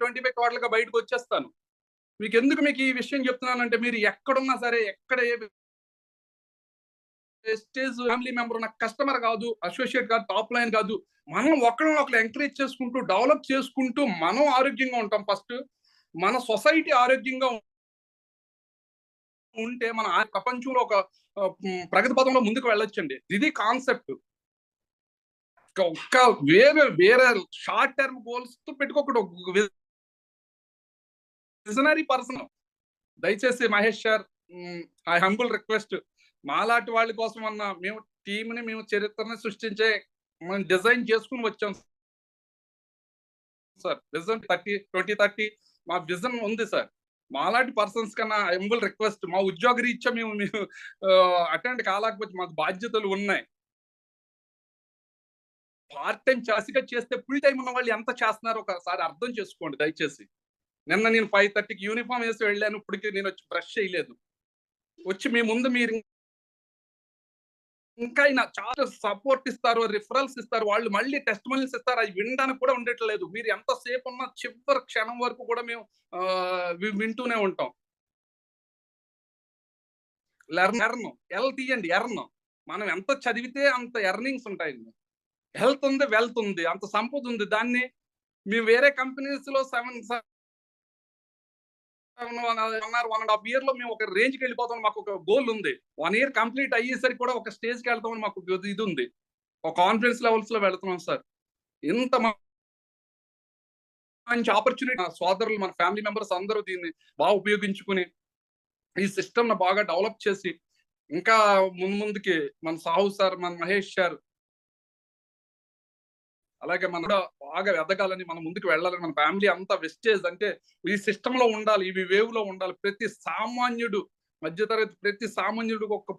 Twenty five కోట్లుగా బయటకు వచ్చేస్తాను. మీకు ఎందుకు మీకు ఈ విషయం చెప్తున్నానంటే మీరు ఎక్కడున్నా సరే ఎక్కడ ఏ స్టేజ్ ఫ్యామిలీ మెంబర్ ఉన్న కస్టమర్ కాదు అసోసియేట్ కాదు టాప్ లైన్ కాదు. మనం ఒకరిని ఒకరు ఎంకరేజ్ చేసుకుంటూ డెవలప్ చేసుకుంటూ మనం ఆరోగ్యంగా ఉంటాం ఫస్ట్. మన సొసైటీ ఆరోగ్యంగా ఉంటే మన ప్రపంచంలో ఒక ప్రగతి పదంలో ముందుకు వెళ్ళొచ్చండి. ఇది కాన్సెప్ట్. ఒక్క వేరే వేరే షార్ట్ టర్మ్ గోల్స్తో పెట్టుకోకూడదు విజనరీ పర్సన్ దయచేసి Mahesh sir I humble request మాలాంటి వాళ్ళ కోసం అన్న మేము టీంని మేము చరిత్రని సృష్టించే మనం డిజైన్ చేసుకుని వచ్చాం sir. Vision thirty twenty thirty మా విజన్ ఉంది సార్. మాలాంటి పర్సన్స్ కన్నా హంబుల్ రిక్వెస్ట్ మా ఉద్యోగ రీత్యా మేము మేము అటెండ్ కాలేకపోతే మాకు బాధ్యతలు ఉన్నాయి. పార్ట్ టైం చాసిగా చేస్తే ఫుల్ టైం ఉన్న వాళ్ళు ఎంత చేస్తున్నారో ఒకసారి అర్థం చేసుకోండి దయచేసి. నిన్న నేను ఫైవ్ థర్టీకి యూనిఫామ్ వేసి వెళ్ళాను ఇప్పటికి నేను వచ్చి బ్రష్ చేయలేదు. వచ్చి మీ ముందు మీరు ఇంకా ఆయన చాలా సపోర్ట్ ఇస్తారు రిఫరల్స్ ఇస్తారు వాళ్ళు మళ్ళీ టెస్ట్ మనీస్ ఇస్తారు అవి వినడానికి కూడా ఉండట్లేదు. మీరు ఎంతసేపు ఉన్న చివరి క్షణం వరకు కూడా మేము వింటూనే ఉంటాం. లెర్న్ ఎర్న్ ఎల్ తీయండి ఎర్న్ మనం ఎంత చదివితే అంత ఎర్నింగ్స్ ఉంటాయండి హెల్త్ ఉంది వెల్త్ ఉంది అంత సంపద ఉంది. దాన్ని మేము వేరే కంపెనీస్లో seven one one and half ఇయర్లో మేము ఒక రేంజ్కి వెళ్ళిపోతాం మాకు ఒక గోల్ ఉంది. వన్ ఇయర్ కంప్లీట్ అయ్యేసరికి కూడా ఒక స్టేజ్కి వెళ్తామని మాకు ఇది- ఇది ఉంది. ఒక కాన్ఫిడెన్స్ లెవెల్స్లో వెళ్తున్నాం సార్ ఇంత మంచి ఆపర్చునిటీ సోదరులు మన ఫ్యామిలీ మెంబర్స్ అందరూ దీన్ని బాగా ఉపయోగించుకుని ఈ సిస్టమ్ బాగా డెవలప్ చేసి ఇంకా ముందు ముందుకి మన సాహు సార్ మన మహేష్ సార్ అలాగే మన కూడా బాగా ఎదగాలని మనం ముందుకు వెళ్ళాలని మన ఫ్యామిలీ అంతా వెస్టేజ్ అంటే ఈ సిస్టమ్లో ఉండాలి ఇవి వేవ్లో ఉండాలి. ప్రతి సామాన్యుడు మధ్యతరగతి ప్రతి సామాన్యుడు ఒక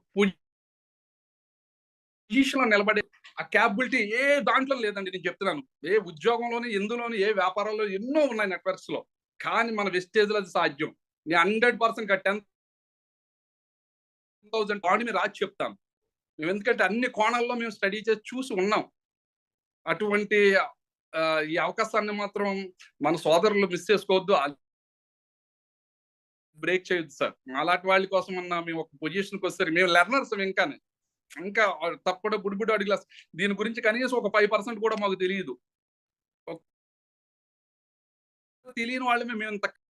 పొజిషన్లో నిలబడే ఆ క్యాపబిలిటీ ఏ దాంట్లో లేదండి. నేను చెప్తున్నాను. ఏ ఉద్యోగంలోని ఎందులోని ఏ వ్యాపారాల్లో ఎన్నో ఉన్నాయి నెట్వర్క్స్లో. కానీ మన వెస్టేజ్లో అది సాధ్యం. నేను hundred percent ten thousand body మీరు రాసి చెప్తాను. మేము ఎందుకంటే అన్ని కోణాల్లో మేము స్టడీ చేసి చూసి ఉన్నాం. అటువంటి ఈ అవకాశాన్ని మాత్రం మన సోదరులు మిస్ చేసుకోవద్దు. బ్రేక్ చేయొద్దు సార్. అలాంటి వాళ్ళ కోసం అన్న మేము ఒక పొజిషన్కి వస్తారు మేము లెర్నర్స్ ఇంకానే. ఇంకా తప్పకుండా బుడిబుడి అడిగిలా దీని గురించి కనీసం ఒక ఫైవ్ పర్సెంట్ కూడా మాకు తెలియదు. తెలియని వాళ్ళమే మేము ఇంత